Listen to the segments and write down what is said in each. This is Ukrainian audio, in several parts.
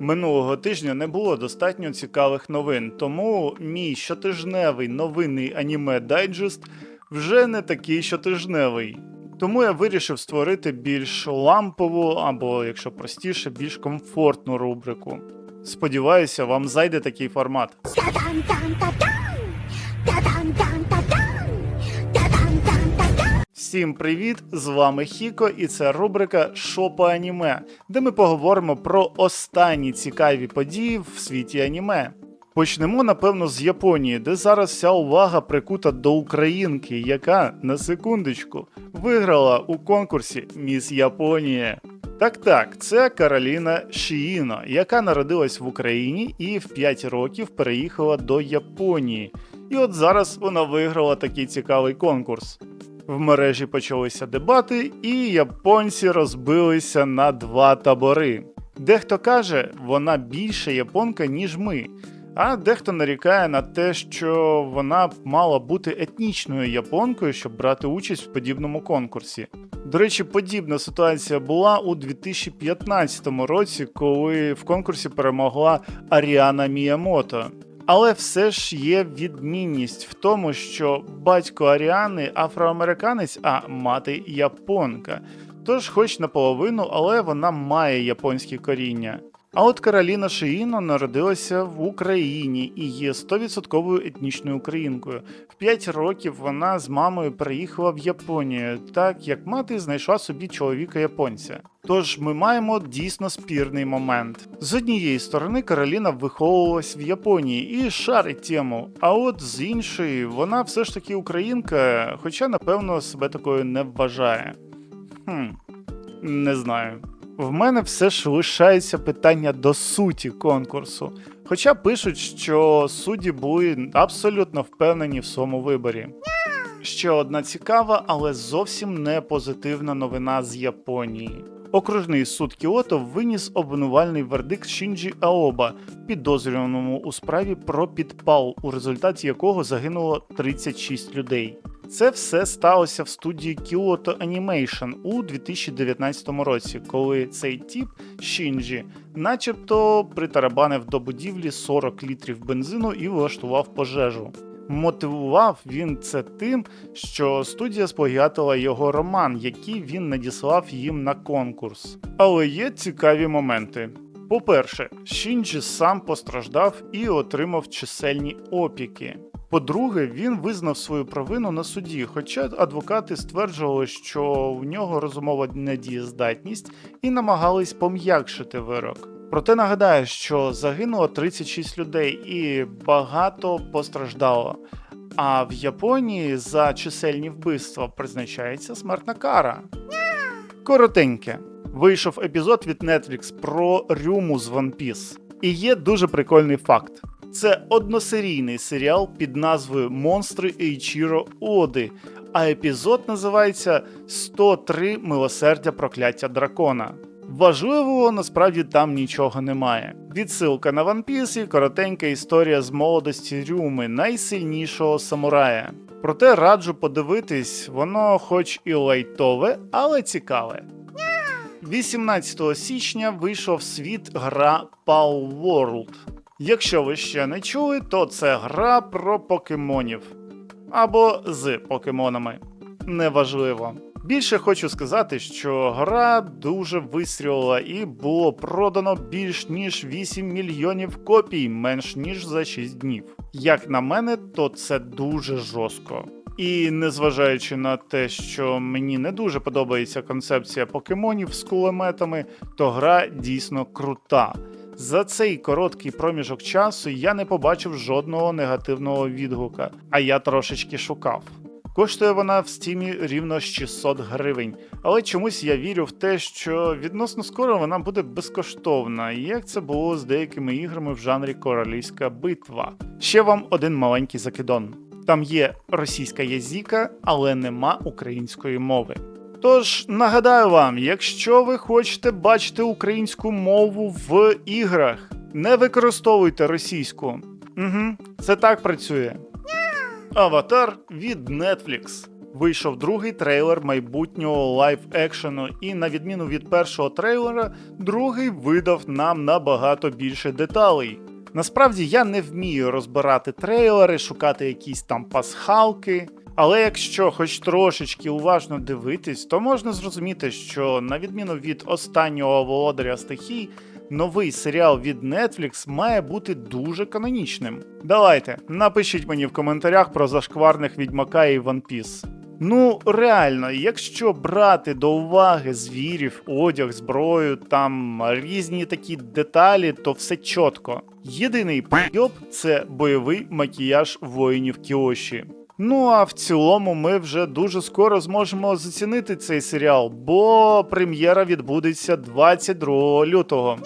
Минулого тижня не було достатньо цікавих новин, тому мій щотижневий новинний аніме дайджест вже не такий щотижневий. Тому я вирішив створити більш лампову або, якщо простіше, більш комфортну рубрику. Сподіваюся, вам зайде такий формат. Всім привіт! З вами Хіко, і це рубрика Шопа аніме, де ми поговоримо про останні цікаві події в світі аніме. Почнемо, напевно, з Японії, де зараз вся увага прикута до українки, яка на секундочку виграла у конкурсі Міс Японія. Так так, це Кароліна Шіїно, яка народилась в Україні і в 5 років переїхала до Японії. І от зараз вона виграла такий цікавий конкурс. В мережі почалися дебати, і японці розбилися на два табори. Дехто каже, вона більше японка, ніж ми. А дехто нарікає на те, що вона б мала бути етнічною японкою, щоб брати участь в подібному конкурсі. До речі, подібна ситуація була у 2015 році, коли в конкурсі перемогла Аріана Міямото. Але все ж є відмінність в тому, що батько Аріани афроамериканець, а мати японка. Тож, хоч наполовину, але вона має японське коріння. А от Кароліна Шиїно народилася в Україні і є 100% етнічною українкою. В 5 років вона з мамою переїхала в Японію, так як мати знайшла собі чоловіка японця. Тож ми маємо дійсно спірний момент. З однієї сторони, Кароліна виховувалась в Японії і шарить тему. А от з іншої, вона все ж таки українка, хоча, напевно, себе такою не вважає. Хм, не знаю. В мене все ж лишається питання до суті конкурсу. Хоча пишуть, що судді були абсолютно впевнені в своєму виборі. Ще одна цікава, але зовсім не позитивна новина з Японії. Окружний суд Кіото виніс обвинувальний вердикт Шінджі Аоба, підозрюваному у справі про підпал, у результаті якого загинуло 36 людей. Це все сталося в студії Kyoto Animation у 2019 році, коли цей тіп Шінджі, начебто, притарабанив до будівлі 40 літрів бензину і влаштував пожежу. Мотивував він це тим, що студія спогятила його роман, який він надіслав їм на конкурс. Але є цікаві моменти. По-перше, Шінджі сам постраждав і отримав чисельні опіки. По-друге, він визнав свою провину на суді, хоча адвокати стверджували, що в нього розумова недієздатність і намагались пом'якшити вирок. Проте нагадаю, що загинуло 36 людей і багато постраждало. А в Японії за чисельні вбивства призначається смертна кара. Коротеньке. Вийшов епізод від Netflix про Рюму з One Piece. І є дуже прикольний факт. Це односерійний серіал під назвою Монстри Ейчіро Оди, а епізод називається 103 Милосердя прокляття дракона. Важливого насправді там нічого немає. Відсилка на One Piece і коротенька історія з молодості Рюми, найсильнішого самурая. Проте раджу подивитись, воно хоч і лайтове, але цікаве. 18 січня вийшов світ гра Pal World. Якщо ви ще не чули, то це гра про покемонів або з покемонами. Неважливо. Більше хочу сказати, що гра дуже вистрілила і було продано більш ніж 8 мільйонів копій менш ніж за 6 днів. Як на мене, то це дуже жорстко. І незважаючи на те, що мені не дуже подобається концепція покемонів з кулеметами, то гра дійсно крута. За цей короткий проміжок часу я не побачив жодного негативного відгука, а я трошечки шукав. Коштує вона в стімі рівно 600 гривень, але чомусь я вірю в те, що відносно скоро вона буде безкоштовна, як це було з деякими іграми в жанрі Королівська битва. Ще вам один маленький закидон. Там є російська язіка, але нема української мови. Тож нагадаю вам, якщо ви хочете бачити українську мову в іграх, не використовуйте російську. Угу, це так працює. Аватар від Netflix. вийшов другий трейлер майбутнього лайв екшену, і на відміну від першого трейлера, другий видав нам набагато більше деталей. Насправді я не вмію розбирати трейлери, шукати якісь там пасхалки. Але якщо хоч трошечки уважно дивитись, то можна зрозуміти, що на відміну від останнього володаря стихій, новий серіал від Netflix має бути дуже канонічним. Давайте, напишіть мені в коментарях про зашкварних відьмака і One Piece. Ну, реально, якщо брати до уваги звірів, одяг, зброю, там різні такі деталі, то все чітко. Єдиний прийоб це бойовий макіяж воїнів Кіоші. Ну а в цілому ми вже дуже скоро зможемо зацінити цей серіал, бо прем'єра відбудеться 22 лютого.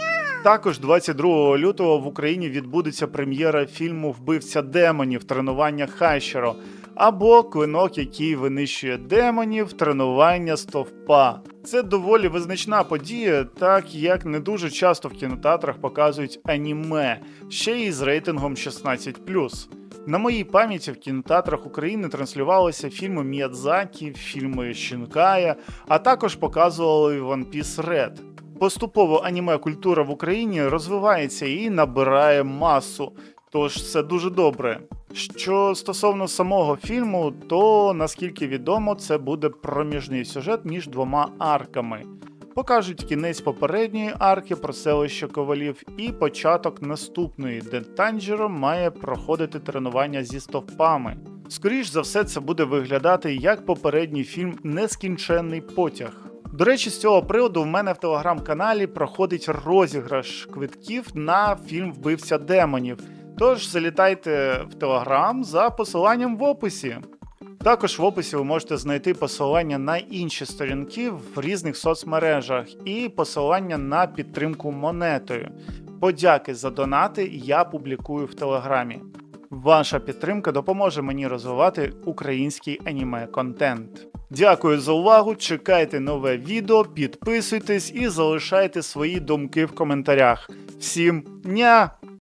Також 22 лютого в Україні відбудеться прем'єра фільму Вбивця демонів тренування Хайшеро або Клинок, який винищує демонів, тренування стовпа. Це доволі визначна подія, так як не дуже часто в кінотеатрах показують аніме, ще й з рейтингом 16+. На моїй пам'яті в кінотеатрах України транслювалися фільми Міядзакі, фільми Щінкая, а також показували One Piece Red. Поступово аніме культура в Україні розвивається і набирає масу, тож це дуже добре. Що стосовно самого фільму, то наскільки відомо, це буде проміжний сюжет між двома арками. Покажуть кінець попередньої арки про селище ковалів і початок наступної, де Танжеро має проходити тренування зі стовпами. Скоріш за все, це буде виглядати як попередній фільм Нескінченний потяг. До речі, з цього приводу в мене в телеграм-каналі проходить розіграш квитків на фільм Вбивця демонів. Тож залітайте в телеграм за посиланням в описі. Також в описі ви можете знайти посилання на інші сторінки в різних соцмережах і посилання на підтримку монетою. Подяки за донати я публікую в телеграмі. Ваша підтримка допоможе мені розвивати український аніме контент. Дякую за увагу. Чекайте нове відео, підписуйтесь і залишайте свої думки в коментарях. Всім дня!